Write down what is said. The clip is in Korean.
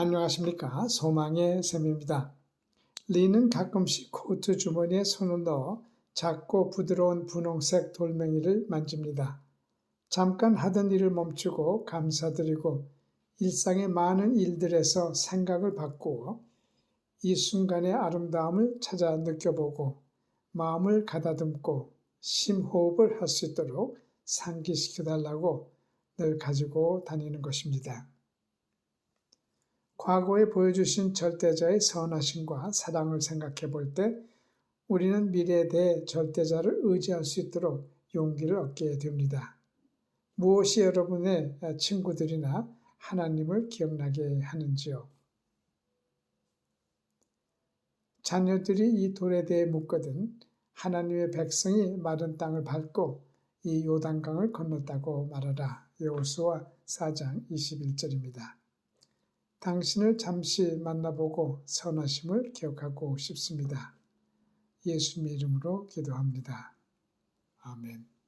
안녕하십니까. 소망의 샘입니다. 리는 가끔씩 코트 주머니에 손을 넣어 작고 부드러운 분홍색 돌멩이를 만집니다. 잠깐 하던 일을 멈추고 감사드리고 일상의 많은 일들에서 생각을 바꾸어 이 순간의 아름다움을 찾아 느껴보고 마음을 가다듬고 심호흡을 할 수 있도록 상기시켜 달라고 늘 가지고 다니는 것입니다. 과거에 보여주신 절대자의 선하심과 사랑을 생각해 볼 때 우리는 미래에 대해 절대자를 의지할 수 있도록 용기를 얻게 됩니다. 무엇이 여러분의 친구들이나 하나님을 기억나게 하는지요? 자녀들이 이 돌에 대해 묻거든 하나님의 백성이 마른 땅을 밟고 이 요단강을 건넜다고 말하라. 여호수아 4장 21절입니다. 당신을 잠시 만나보고 선하심을 기억하고 싶습니다. 예수님 이름으로 기도합니다. 아멘.